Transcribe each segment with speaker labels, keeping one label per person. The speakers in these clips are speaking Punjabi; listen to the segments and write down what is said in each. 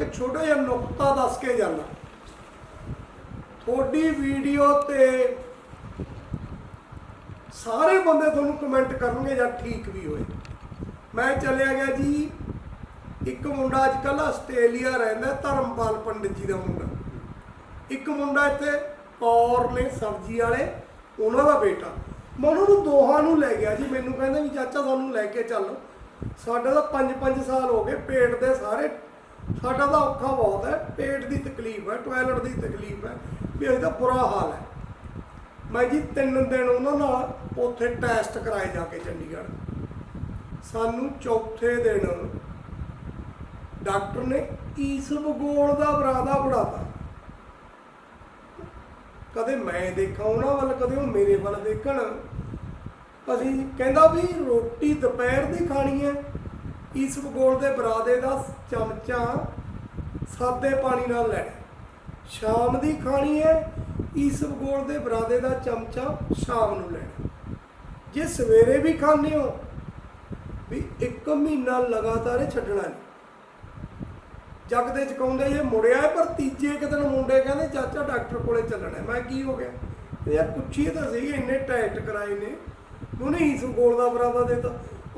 Speaker 1: ਇੱਕ ਛੋਟਾ ਜਿਹਾ ਨੁਕਤਾ ਦੱਸ ਕੇ ਜਾਣਾ ਤੁਹਾਡੀ ਵੀਡੀਓ ਤੇ ਸਾਰੇ ਬੰਦੇ ਤੁਹਾਨੂੰ ਕਮੈਂਟ ਕਰਨਗੇ ਜਾਂ ਠੀਕ ਵੀ ਹੋਏ। ਮੈਂ ਚਲਿਆ ਗਿਆ ਜੀ, ਇੱਕ ਮੁੰਡਾ ਅੱਜ ਕੱਲ੍ਹ ਆਸਟ੍ਰੇਲੀਆ ਰਹਿੰਦਾ, ਧਰਮਪਾਲ ਪੰਡਿਤ ਜੀ ਦਾ ਮੁੰਡਾ। ਇੱਕ ਮੁੰਡਾ ਇੱਥੇ ਕੌਰ ਨੇ, ਸਬਜ਼ੀ ਵਾਲੇ, ਉਹਨਾਂ ਦਾ ਬੇਟਾ। ਮੈਂ ਉਹਨਾਂ ਨੂੰ ਦੋਹਾਂ ਨੂੰ ਲੈ ਗਿਆ ਜੀ, ਮੈਨੂੰ ਕਹਿੰਦੇ ਵੀ ਚਾਚਾ ਸਾਨੂੰ ਲੈ ਕੇ ਚੱਲ। ਸਾਡਾ ਤਾਂ 5-5 ਸਾਲ ਹੋ ਗਏ, ਪੇਟ ਦੇ ਸਾਰੇ ਸਾਡਾ ਤਾਂ ਔਖਾ ਬਹੁਤ ਹੈ, ਪੇਟ ਦੀ ਤਕਲੀਫ ਹੈ ਟਾਇਲਟ ਦੀ ਤਕਲੀਫ ਹੈ, ਵੀ ਅਸੀਂ ਤਾਂ ਬੁਰਾ ਹਾਲ ਹੈ। ਮੈਂ ਜੀ ਤਿੰਨ ਦਿਨ ਉਹਨਾਂ ਨਾਲ ਉੱਥੇ ਟੈਸਟ ਕਰਾਏ ਜਾ ਕੇ ਚੰਡੀਗੜ੍ਹ। ਸਾਨੂੰ ਚੌਥੇ ਦਿਨ ਡਾਕਟਰ ਨੇ ਈਸਬਗੋਲ ਦਾ ਬਰਾਦਾ ਬੜਾਤਾ ਕਦੇ ਮੈਂ ਦੇਖਾਂ ਉਹਨਾਂ ਵੱਲ, ਕਦੇ ਉਹ ਮੇਰੇ ਵੱਲ ਦੇਖਣ। ਅਸੀਂ ਕਹਿੰਦਾ ਵੀ ਰੋਟੀ ਦੁਪਹਿਰ ਦੀ ਖਾਣੀ ਹੈ ਈਸਬਗੋਲ ਦੇ ਬਰਾਦੇ ਦਾ ਚਮਚਾ ਸਾਦੇ ਪਾਣੀ ਨਾਲ ਲੈਣਾ ਸ਼ਾਮ ਦੀ ਖਾਣੀ ਹੈ ਈਸਬਗੋਲ ਦੇ ਬਰਾਦੇ ਦਾ ਚਮਚਾ ਸ਼ਾਮ ਨੂੰ ਲੈਣਾ ਜੇ ਸਵੇਰੇ ਵੀ ਖਾਂਦੇ ਹੋ, ਵੀ ਇੱਕ ਮਹੀਨਾ ਲਗਾਤਾਰ ਇਹ ਛੱਡਣਾ ਨਹੀਂ। ਜੱਗ ਦੇ ਚਕਾਉਂਦੇ ਜੇ ਮੁੜਿਆ ਪਰ ਤੀਜੇ ਇੱਕ ਦਿਨ ਮੁੰਡੇ ਕਹਿੰਦੇ, ਚਾਚਾ ਡਾਕਟਰ ਕੋਲੇ ਚੱਲਣਾ ਮੈਂ ਕੀ ਹੋ ਗਿਆ? ਯਾਰ ਪੁੱਛੀਏ ਤਾਂ ਸਹੀ, ਇੰਨੇ ਟੈਸਟ ਕਰਾਏ ਨੇ। ਉਹਨੇ ਹੀ ਗੋਲ ਦਾ ਬਰਾਦਾ ਦੇਤਾ।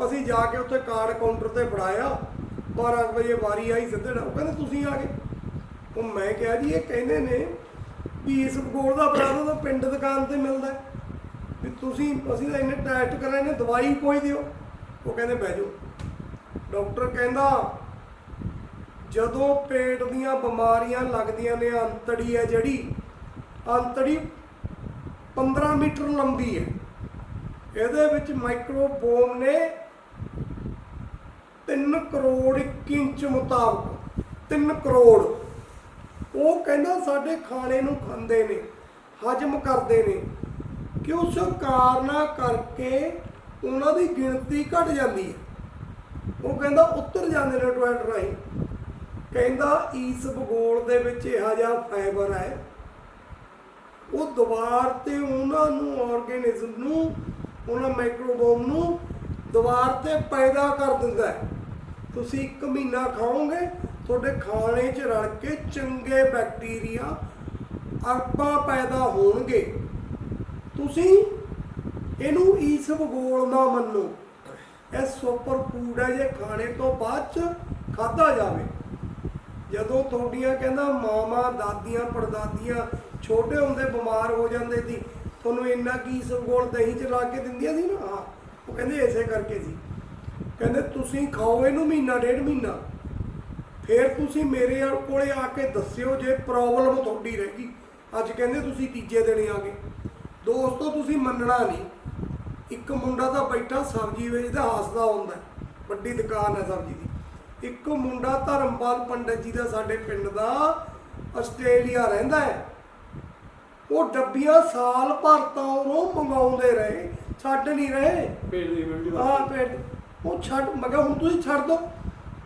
Speaker 1: ਅਸੀਂ ਜਾ ਕੇ ਉੱਥੇ ਕਾਰਡ ਕਾਊਂਟਰ ਤੇ ਫੜਾਇਆ 12 ਕੁ ਵਜੇ ਵਾਰੀ ਆਈ ਸਿੱਧੇ ਉਹ ਕਹਿੰਦੇ ਤੁਸੀਂ ਆ ਗਏ। ਉਹ ਮੈਂ ਕਿਹਾ ਜੀ, ਇਹ ਕਹਿੰਦੇ ਨੇ ਵੀ ਇਸ ਗੋਲ ਦਾ ਬਰਾਦਾ ਦਾ ਪਿੰਡ ਦੁਕਾਨ ਤੇ ਮਿਲਦਾ। ਵੀ ਤੁਸੀਂ, ਅਸੀਂ ਤਾਂ ਇੰਨੇ ਟੈਸਟ ਕਰਾਏ ਨੇ ਦਵਾਈ ਕੋਈ ਦਿਓ। ਉਹ ਕਹਿੰਦੇ ਬਹਿ ਜਾਓ। ਡਾਕਟਰ ਕਹਿੰਦਾ, ਜਦੋਂ ਪੇਟ ਦੀਆਂ ਬਿਮਾਰੀਆਂ ਲੱਗਦੀਆਂ ਨੇ, ਅੰਤੜੀ ਹੈ ਜਿਹੜੀ, ਅੰਤੜੀ 15 ਮੀਟਰ ਲੰਬੀ ਹੈ। ਇਹਦੇ ਵਿੱਚ ਮਾਈਕਰੋਬੋਮ ਨੇ 3 ਕਰੋੜ 1 ਇੰਚ ਮੁਤਾਬਕ 3 ਕਰੋੜ। ਉਹ ਕਹਿੰਦਾ ਸਾਡੇ ਖਾਣੇ ਨੂੰ ਖਾਂਦੇ ਨੇ, ਹਜਮ ਕਰਦੇ ਨੇ। ਕਿ ਉਸ ਕਾਰਨਾ ਕਰਕੇ ਉਹਨਾਂ ਦੀ ਗਿਣਤੀ ਘਟ ਜਾਂਦੀ ਹੈ। ਉਹ ਕਹਿੰਦਾ ਉੱਤਰ ਜਾਂਦੇ ਨੇ ਟੋਇਲਟ ਰਾਹੀਂ। ਕਹਿੰਦਾ ਈਸ ਭੂਗੋਲ ਦੇ ਵਿੱਚ ਇਹੋ ਜਿਹਾ ਫਾਈਬਰ ਹੈ। ਉਹ ਦੁਬਾਰ ਤੇ ਉਹਨਾਂ ਨੂੰ ਆਰਗੇਨਿਜ਼ਮ ਨੂੰ, ਉਹਨਾਂ ਮਾਈਕਰੋਬੋਮ ਨੂੰ ਦੁਬਾਰ ਤੇ ਪੈਦਾ ਕਰ ਦਿੰਦਾ ਹੈ। ਤੁਸੀਂ ਇੱਕ ਮਹੀਨਾ ਖਾਓਗੇ, ਤੁਹਾਡੇ ਖਾਣੇ 'ਚ ਰਲ ਕੇ ਚੰਗੇ ਬੈਕਟੀਰੀਆ ਅਰਬਾਂ ਪੈਦਾ ਹੋਣਗੇ। ਤੁਸੀਂ ਇਹਨੂੰ ਈਸ ਭੂਗੋਲ ਨਾ ਮੰਨੋ। ਇਹ ਸੁਪਰ ਫੂਡ ਹੈ, ਜੇ ਖਾਣੇ ਤੋਂ ਬਾਅਦ ਚ ਖਾਧਾ ਜਾਵੇ। ਜਦੋਂ ਤੁਹਾਡੀਆਂ ਕਹਿੰਦਾ ਮਾਮਾ ਦਾਦੀਆਂ, ਪੜਦਾਦੀਆਂ ਛੋਟੇ ਹੁੰਦੇ ਬਿਮਾਰ ਹੋ ਜਾਂਦੇ ਸੀ, ਤੁਹਾਨੂੰ ਇੰਨਾ ਕੀ ਸੰਗੋਲ ਦਹੀਂ ਚ ਲਾ ਕੇ ਦਿੰਦੀਆਂ ਸੀ ਨਾ? ਹਾਂ, ਉਹ ਕਹਿੰਦੇ ਇਸੇ ਕਰਕੇ ਸੀ। ਕਹਿੰਦੇ ਤੁਸੀਂ ਖਾਓ ਇਹਨੂੰ ਮਹੀਨਾ ਡੇਢ ਮਹੀਨਾ। ਫਿਰ ਤੁਸੀਂ ਮੇਰੇ ਕੋਲੇ ਆ ਕੇ ਦੱਸਿਓ ਜੇ ਪ੍ਰੋਬਲਮ ਤੁਹਾਡੀ ਰਹਿ ਗਈ। ਅੱਜ ਕਹਿੰਦੇ ਤੁਸੀਂ ਤੀਜੇ ਦਿਨ ਆ ਗਏ ਦੋਸਤੋ ਤੁਸੀਂ ਮੰਨਣਾ ਨਹੀਂ। ਇੱਕ ਮੁੰਡਾ ਤਾਂ ਬੈਠਾ ਸਬਜ਼ੀ ਵੇਚਦਾ ਹੱਸਦਾ ਹੁੰਦਾ। ਵੱਡੀ ਦੁਕਾਨ ਹੈ ਸਬਜ਼ੀ ਦੀ। ਇੱਕ ਮੁੰਡਾ ਧਰਮਪਾਲ ਪੰਡਤ ਜੀ ਦਾ ਸਾਡੇ ਪਿੰਡ ਦਾ ਆਸਟ੍ਰੇਲੀਆ ਰਹਿੰਦਾ ਹੈ। ਉਹ ਡੱਬੀਆਂ ਸਾਲ ਭਰ ਤੋਂ ਉਹ ਮੰਗਾਉਂਦੇ ਰਹੇ ਛੱਡ ਨਹੀਂ ਰਹੇ।
Speaker 2: ਪੇਟ ਦੀ
Speaker 1: ਹਾਂ ਪੇਟ ਉਹ ਛੱਡ, ਮੈਂ ਕਿਹਾ ਹੁਣ ਤੁਸੀਂ ਛੱਡ ਦੋ।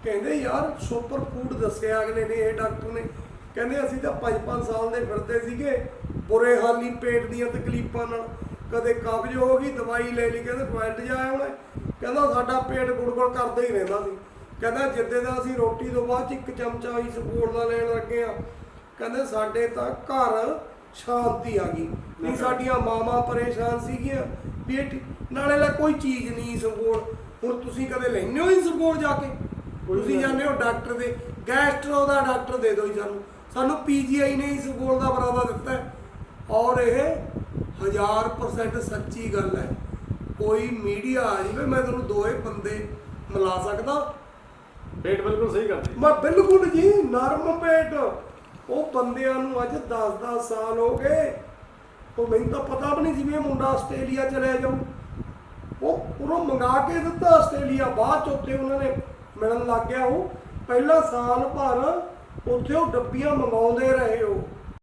Speaker 1: ਕਹਿੰਦੇ ਯਾਰ ਸੁਪਰ ਫੂਡ ਦੱਸਿਆ ਅਗਲੇ ਨੇ, ਇਹ ਡਾਕਟਰ ਨੇ। ਕਹਿੰਦੇ ਅਸੀਂ ਤਾਂ 5-5 ਸਾਲ ਦੇ ਫਿਰਦੇ ਸੀਗੇ, ਬੁਰੇ ਹਾਲੀ ਪੇਟ ਦੀਆਂ ਤਕਲੀਫਾਂ ਨਾਲ। ਕਦੇ ਕਬਜ਼ ਹੋ ਗਈ, ਦਵਾਈ ਲੈ ਲਈ, ਕਹਿੰਦੇ ਟਾਇਲਟ ਜਾਇਆ ਉਹਨੇ ਕਹਿੰਦਾ ਸਾਡਾ ਪੇਟ ਗੁੜਗੁੜ ਕਰਦਾ ਹੀ ਰਹਿੰਦਾ ਸੀ। ਕਹਿੰਦਾ ਜਿੱਦੇ ਦਾ ਅਸੀਂ ਰੋਟੀ ਤੋਂ ਬਾਅਦ 'ਚ ਇੱਕ ਚਮਚਾ ਹੀ ਸਪੋਰਟ ਦਾ ਲੈਣ ਲੱਗੇ ਆ ਕਹਿੰਦੇ ਸਾਡੇ ਤਾਂ ਘਰ ਸ਼ਾਂਤੀ ਆ ਗਈ। ਨਹੀਂ ਸਾਡੀਆਂ ਮਾਵਾਂ ਪਰੇਸ਼ਾਨ ਸੀਗੀਆਂ। ਵੀ ਇਹ ਠੀਕ- ਨਾਲੇ ਲੈ ਕੋਈ ਚੀਜ਼ ਨਹੀਂ ਸਪੋਰਟ ਹੁਣ ਤੁਸੀਂ ਕਦੇ ਲੈਣੇ ਹੋ ਹੀ ਸਪੋਰਟ ਜਾ ਕੇ?
Speaker 2: ਕੋਈ
Speaker 1: ਤੁਸੀਂ ਜਾਂਦੇ ਹੋ ਡਾਕਟਰ ਦੇ ਗੈਸਟਰੋ ਦਾ ਡਾਕਟਰ ਦੇ ਦਿਓ ਜੀ ਸਾਨੂੰ। ਸਾਨੂੰ ਪੀਜੀਆਈ ਨੇ ਇਸ ਗੋਲ ਦਾ ਬਰਾਦਾ ਦਿੱਤਾ। ਹੈ। ਔਰ ਇਹ 1000% ਸੱਚੀ ਗੱਲ ਹੈ। ਕੋਈ ਮੀਡੀਆ ਆ ਜਾਵੇ ਮੈਂ ਤੁਹਾਨੂੰ ਦੋਏ ਬੰਦੇ ਮਿਲਾ ਸਕਦਾ।
Speaker 2: ਪੇਟ ਬਿਲਕੁਲ ਸਹੀ ਕਰਦੇ
Speaker 1: ਮੈਂ ਬਿਲਕੁਲ ਜੀ ਨਰਮ ਪੇਟ। ਉਹ ਬੰਦਿਆਂ ਨੂੰ ਅੱਜ 10-10 ਸਾਲ ਹੋ ਗਏ। ਉਹ ਮੈਨੂੰ ਤਾਂ ਪਤਾ ਵੀ ਨਹੀਂ ਜਿਵੇਂ ਮੁੰਡਾ ਆਸਟ੍ਰੇਲੀਆ ਚਲਿਆ ਜਾਊ। ਉਹ ਉਹਨੂੰ ਮੰਗਾ ਕੇ ਦਿੱਤਾ ਆਸਟ੍ਰੇਲੀਆ, ਬਾਅਦ ਚ ਉੱਥੇ ਉਹਨਾਂ ਨੇ ਮਿਲਣ ਲੱਗ ਗਿਆ ਉਹ। ਪਹਿਲਾ ਸਾਲ ਭਰ ਉੱਥੇ ਉਹ ਡੱਬੀਆਂ ਮੰਗਾਉਂਦੇ ਰਹੇ ਉਹ।